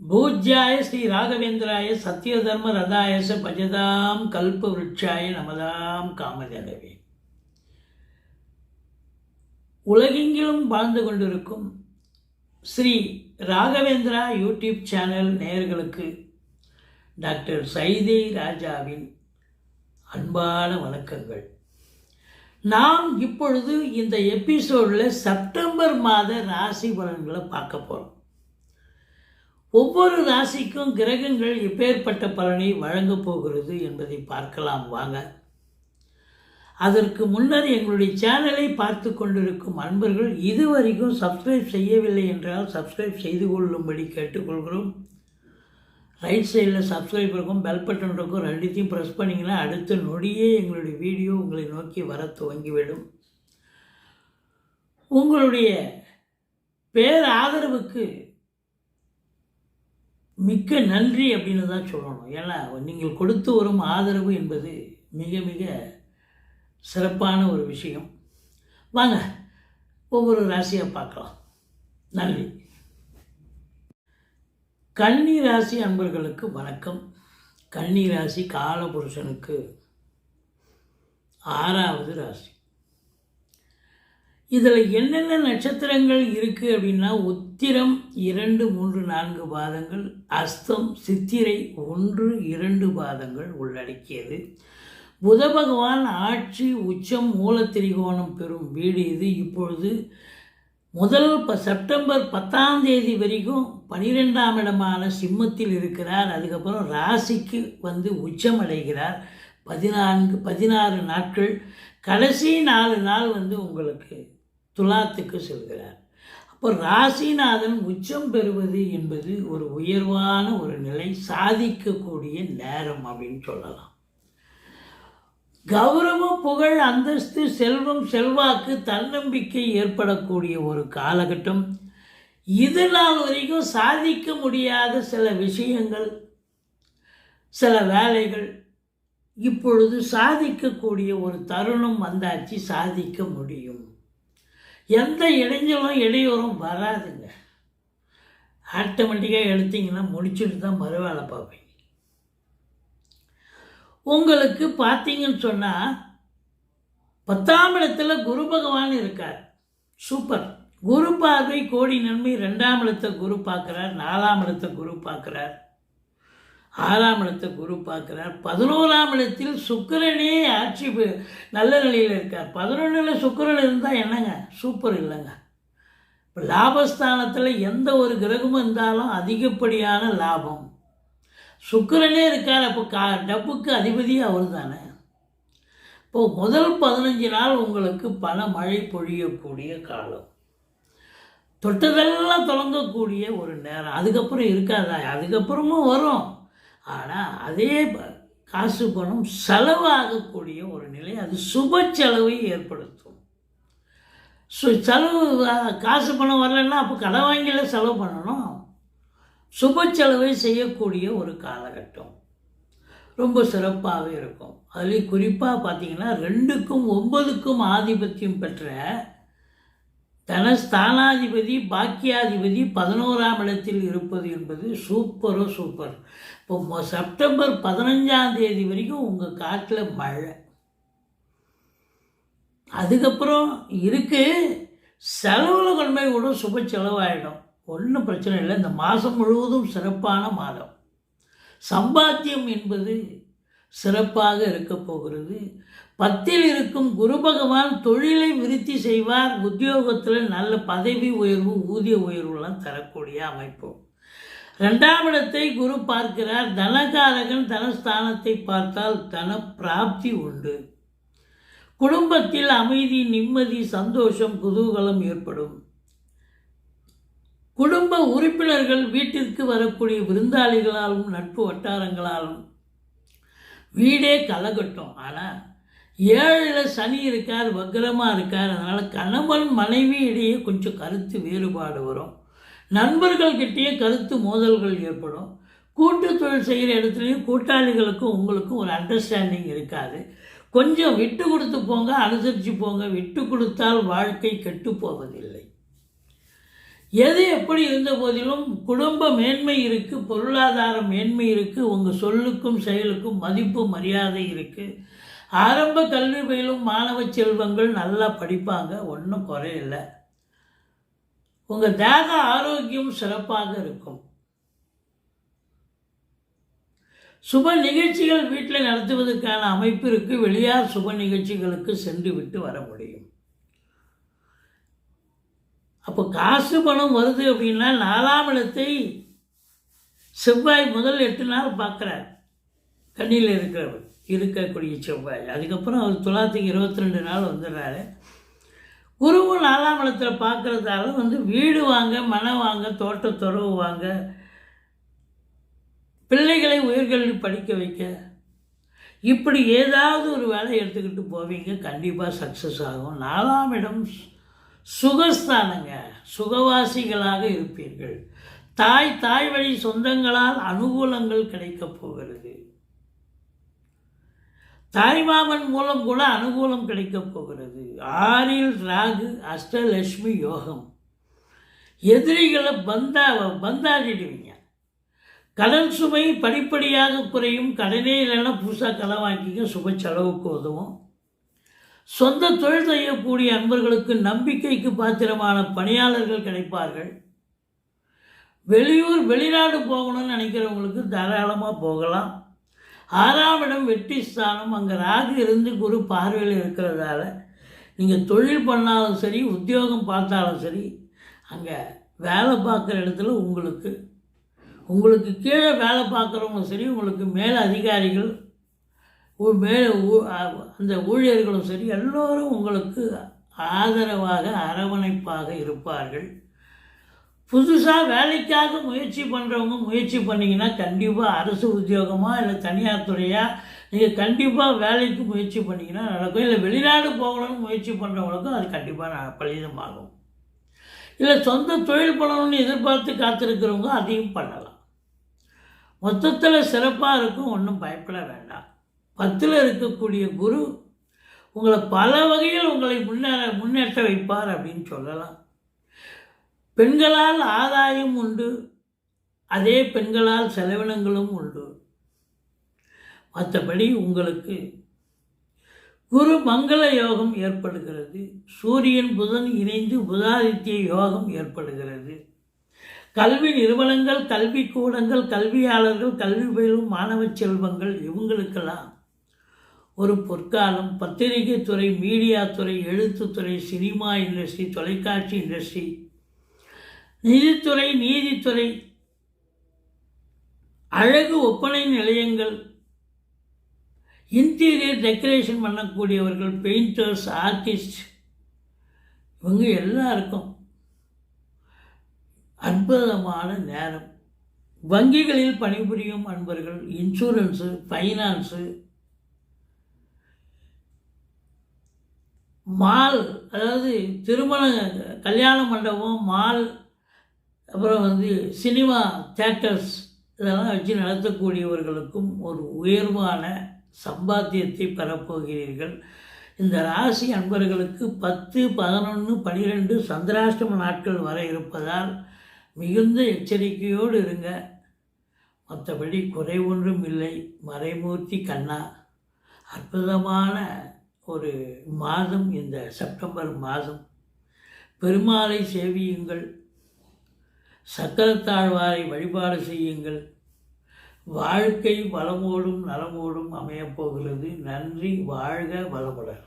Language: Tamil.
பூஜ்யாய ஸ்ரீ ராகவேந்திராய சத்யதர்ம ரதாயச பஜதாம் கல்ப விருட்சாய நமதாம் காமதேவே உலகெங்கிலும் வாழ்ந்து கொண்டிருக்கும் ஸ்ரீ ராகவேந்திரா யூடியூப் சேனல் நேயர்களுக்கு டாக்டர் சைதை ராஜாவின் அன்பான வணக்கங்கள். நாம் இப்பொழுது இந்த எபிசோடில் செப்டம்பர் மாத ராசி பலன்களை பார்க்க போகிறோம் ஒவ்வொரு ராசிக்கும் கிரகங்கள் இப்பேற்பட்ட பலனை வழங்கப் போகிறது என்பதை பார்க்கலாம் வாங்க. அதற்கு முன்னர் எங்களுடைய சேனலை பார்த்து கொண்டிருக்கும் அன்பர்கள் இதுவரைக்கும் சப்ஸ்கிரைப் செய்யவில்லை என்றால் சப்ஸ்கிரைப் செய்து கொள்ளும்படி கேட்டுக்கொள்கிறோம். ரைட் சைடில் சப்ஸ்கிரைப் இருக்கும் பெல் பட்டன் இருக்கும் ரெண்டுத்தையும் ப்ரெஸ் பண்ணிங்கன்னா அடுத்த நொடியே எங்களுடைய வீடியோ உங்களை நோக்கி வர துவங்கிவிடும். உங்களுடைய பேர் ஆதரவுக்கு மிக்க நன்றி அப்படின்னு தான் சொல்லணும். ஏன்னா நீங்கள் கொடுத்து வரும் ஆதரவு என்பது மிக மிக சிறப்பான ஒரு விஷயம். வாங்க ஒவ்வொரு ராசியாக பார்க்கலாம். நன்றி. கன்னி ராசி அன்பர்களுக்கு வணக்கம். கன்னி ராசி காலபுருஷனுக்கு ஆறாவது ராசி. இதில் என்னென்ன நட்சத்திரங்கள் இருக்குது அப்படின்னா உத்திரம் இரண்டு மூன்று நான்கு பாதங்கள் அஸ்தம் சித்திரை ஒன்று இரண்டு பாதங்கள் உள்ளடக்கியது. புத பகவான் ஆட்சி உச்சம் மூலத்திரிகோணம் பெறும் வீடு இது. இப்பொழுது முதல் ப செப்டம்பர் பத்தாம் தேதி வரைக்கும் பனிரெண்டாம் இடமான சிம்மத்தில் இருக்கிறார். அதுக்கப்புறம் ராசிக்கு வந்து உச்சம் அடைகிறார். பதினான்கு பதினாறு நாட்கள். கடைசி நாலு நாள் வந்து உங்களுக்கு துலாத்துக்கு செல்கிறார். அப்போ ராசிநாதன் உச்சம் பெறுவது என்பது ஒரு உயர்வான ஒரு நிலை சாதிக்கக்கூடிய நேரம் அப்படின்னு சொல்லலாம். கௌரவம் புகழ் அந்தஸ்து செல்வம் செல்வாக்கு தன்னம்பிக்கை ஏற்படக்கூடிய ஒரு காலகட்டம். இது நாள் வரைக்கும் சாதிக்க முடியாத சில விஷயங்கள் சில வேலைகள் இப்பொழுது சாதிக்கக்கூடிய ஒரு தருணம் வந்தாச்சு சாதிக்க முடியும். எந்த இடைஞ்சலும் இடையூறும் வராதுங்க. ஆட்டோமேட்டிக்காக எடுத்தீங்கன்னா முடிச்சுட்டு தான் மறுவேலை பார்ப்பீங்க. உங்களுக்கு பார்த்தீங்கன்னு சொன்னால் பத்தாம் இடத்துல குரு பகவான் இருக்கார். சூப்பர். குரு பார்வை கோடி நன்மை ரெண்டாம் இடத்தை குரு பார்க்குறார் நாலாம் இடத்தை குரு பார்க்குறார். ஆறாம் இடத்தை குரு பார்க்குறார். பதினோராம் இடத்தில் சுக்கிரனே ஆட்சி நல்ல நிலையில் இருக்கார். பதினொன்றில் சுக்கிரன் இருந்தால் என்னங்க? சூப்பர் இல்லைங்க. இப்போ லாபஸ்தானத்தில் எந்த ஒரு கிரகமும் இருந்தாலும் அதிகப்படியான லாபம். சுக்கிரனே இருக்கார். அப்போ கா டப்புக்கு அதிபதி அவர் தானே. இப்போது முதல் பதினஞ்சு நாள் உங்களுக்கு பல மழை பொழியக்கூடிய காலம். தொட்டதெல்லாம் தொடங்கக்கூடிய ஒரு நேரம். அதுக்கப்புறம் இருக்காதா? அதுக்கப்புறமும் வரும். ஆனால் அதே ப- காசு பணம் செலவாகக்கூடிய ஒரு நிலை அது சுப செலவை ஏற்படுத்தும். சு செலவு காசு பணம் வரலன்னா அப்போ கடன் வாங்கில செலவு பண்ணணும். சுப செலவை செய்யக்கூடிய ஒரு காலகட்டம். ரொம்ப சிறப்பாகவே இருக்கும். அதுலேயும் குறிப்பாக பார்த்தீங்கன்னா ரெண்டுக்கும் ஒன்பதுக்கும் ஆதிபத்தியம் பெற்ற தனஸ்தானாதிபதி பாக்கியாதிபதி பதினோராம் இடத்தில் இருப்பது என்பது சூப்பரோ சூப்பர். இப்போ செப்டம்பர் பதினஞ்சாம் தேதி வரைக்கும் உங்கள் காட்டில் மழை. அதுக்கப்புறம் இருக்கு செலவில் கொண்டு போய் கூட சுப செலவாயிடும். ஒன்றும் பிரச்சனை இல்லை இந்த மாதம் முழுவதும் சிறப்பான மாதம். சம்பாத்தியம் என்பது சிறப்பாக இருக்க போகிறது. பத்தில் இருக்கும் குரு பகவான் தொழிலை விருத்தி செய்வார். உத்தியோகத்தில் நல்ல பதவி உயர்வு ஊதிய உயர்வுலாம் தரக்கூடிய அமைப்பு. ரெண்டாம் இடத்தை குரு பார்க்கிறார். தனகாரகன் தனஸ்தானத்தை பார்த்தால் தன பிராப்தி உண்டு. குடும்பத்தில் அமைதி நிம்மதி சந்தோஷம் குதூகலம் ஏற்படும். குடும்ப உறுப்பினர்கள் வீட்டிற்கு வரக்கூடிய விருந்தாளிகளாலும் நட்பு வட்டாரங்களாலும் வீடே கலகட்டும். ஆனால் ஏழில் சனி இருக்கார் வக்ரமாக இருக்கார் அதனால் கணவன் மனைவி இடையே கொஞ்சம் கருத்து வேறுபாடு வரும். நண்பர்கள்கிட்டயே கருத்து மோதல்கள் ஏற்படும். கூட்டு தொழில் செய்கிற இடத்துலையும் கூட்டாளிகளுக்கும் உங்களுக்கும் ஒரு அண்டர்ஸ்டாண்டிங் இருக்காது. கொஞ்சம் விட்டு கொடுத்து போங்க அனுசரித்து போங்க விட்டு கொடுத்தால் வாழ்க்கை கெட்டு போவதில்லை. எது எப்படி இருந்த போதிலும் குடும்ப மேன்மை இருக்குது பொருளாதார மேன்மை இருக்குது உங்கள் சொல்லுக்கும் செயலுக்கும் மதிப்பு மரியாதை இருக்குது ஆரம்ப கல்வி பயிலும் மாணவ செல்வங்கள் நல்லா படிப்பாங்க ஒன்றும் குறையில்லை. உங்கள் தேக ஆரோக்கியம் சிறப்பாக இருக்கும். சுப நிகழ்ச்சிகள் வீட்டில் நடத்துவதற்கான அமைப்பிற்கு வெளியார் சுப நிகழ்ச்சிகளுக்கு சென்று விட்டு வர முடியும். அப்போ காசு பணம் வருது அப்படின்னா நாலாம் இடத்தை செவ்வாய் முதல் எட்டு நாள் பார்க்குறார். கண்ணியில் இருக்கிறவர். இருக்கக்கூடிய செவ்வாய். அதுக்கப்புறம் அவர் துலாத்துக்கு இருபத்தி ரெண்டு நாள் வந்துடுறாரு. குருவும் நாலாம் இடத்துல பார்க்குறதால வந்து வீடு வாங்க மனம் வாங்க தோட்டத்துறவு வாங்க பிள்ளைகளை உயர்கல்வி படிக்க வைக்க இப்படி ஏதாவது ஒரு வேலை எடுத்துக்கிட்டு போவீங்க கண்டிப்பாக சக்ஸஸ் ஆகும். நாலாம் இடம் சுகஸ்தானங்க. சுகவாசிகளாக இருப்பீர்கள். தாய் தாய் வழி சொந்தங்களால் அனுகூலங்கள் கிடைக்கப் போகிறது. தாய்மாமன் மூலம் கூட அனுகூலம் கிடைக்கப் போகிறது. ஆறில் ராகு அஷ்டலட்சுமி யோகம். எதிரிகளை பந்தா பந்தாடிடுவீங்க. கடன் சுமை படிப்படியாக குறையும். கடனே இல்லைன்னா புதுசாக கடன் வாங்கிக்க சுப செலவுக்கு உதவும். சொந்த தொழில் செய்யக்கூடிய அன்பர்களுக்கு நம்பிக்கைக்கு பாத்திரமான பணியாளர்கள் கிடைப்பார்கள். வெளியூர் வெளிநாடு போகணும்னு நினைக்கிறவங்களுக்கு தாராளமாக போகலாம். ஆறாம் இடம் வெற்றி ஸ்தானம் அங்கே ராகு இருந்து குரு பார்வையில் இருக்கிறதால நீங்கள் தொழில் பண்ணாலும் சரி உத்தியோகம் பார்த்தாலும் சரி அங்கே வேலை பார்க்குற இடத்துல உங்களுக்கு உங்களுக்கு கீழே வேலை பார்க்குறவங்க சரி உங்களுக்கு மேல் அதிகாரிகள் மேலே ஊ- அந்த ஊழியர்களும் சரி எல்லோரும் உங்களுக்கு ஆதரவாக அரவணைப்பாக இருப்பார்கள். புதுசாக வேலைக்காக முயற்சி பண்ணுறவங்க முயற்சி பண்ணிங்கன்னா கண்டிப்பாக அரசு உத்தியோகமாக இல்லை தனியார் துறையாக நீங்கள் கண்டிப்பாக வேலைக்கு முயற்சி பண்ணிங்கன்னா நடக்கும். இல்லை வெளிநாடு போகணும்னு முயற்சி பண்ணுறவங்களுக்கும் அது கண்டிப்பாக பலிதமாகும். இல்லை சொந்த தொழில் பண்ணணும்னு எதிர்பார்த்து காத்திருக்கிறவங்க அதையும் பண்ணலாம். மொத்தத்தில் சிறப்பாக இருக்கும் ஒன்றும் பயப்பட வேண்டாம். பத்தில் இருக்கக்கூடிய குரு உங்களை பல வகையில் உங்களை முன்னேற முன்னேற்ற வைப்பார் அப்படின்னு சொல்லலாம். பெண்களால் ஆதாயம் உண்டு அதே பெண்களால் செலவினங்களும் உண்டு. மற்றபடி உங்களுக்கு குரு மங்கள யோகம் ஏற்படுகிறது சூரியன் புதன் இணைந்து புதாதித்ய யோகம் ஏற்படுகிறது. கல்வி நிறுவனங்கள் கல்வி கூடங்கள் கல்வியாளர்கள் கல்வி பயிலும் மாணவ செல்வங்கள் இவங்களுக்கெல்லாம் ஒரு பொற்காலம். பத்திரிகை துறை மீடியா துறை எழுத்துத்துறை சினிமா இண்டஸ்ட்ரி தொலைக்காட்சி இண்டஸ்ட்ரி நிதித்துறை நீதித்துறை அழகு ஒப்பனை நிலையங்கள் இன்டீரியர் டெக்கரேஷன் பண்ணக்கூடியவர்கள் பெயிண்டர்ஸ் ஆர்டிஸ்ட் இவங்க எல்லாருக்கும் அற்புதமான நேரம். வங்கிகளில் பணிபுரியும் அன்பர்கள் இன்சூரன்ஸு ஃபைனான்ஸு மால் அதாவது திருமண கல்யாண மண்டபம் மால் அப்புறம் வந்து சினிமா தேட்டர்ஸ் இதெல்லாம் வச்சு நடத்தக்கூடியவர்களுக்கும் ஒரு உயர்வான சம்பாத்தியத்தை பெறப்போகிறீர்கள். இந்த ராசி அன்பர்களுக்கு பத்து பதினொன்று பனிரெண்டு சந்திராஷ்டம நாட்கள் வர இருப்பதால் மிகுந்த எச்சரிக்கையோடு இருங்க. மற்றபடி குறை ஒன்றும் இல்லை. மறைமூர்த்தி கண்ணா. அற்புதமான ஒரு மாதம் இந்த செப்டம்பர் மாதம். பெருமாளை சேவியுங்கள். சக்கரத்தாழ்வாரை வழிபாடு செய்யுங்கள். வாழ்க்கை வளமோடும் நலமோடும் அமையப் போகிறது. நன்றி வாழ்க வளமுடன்.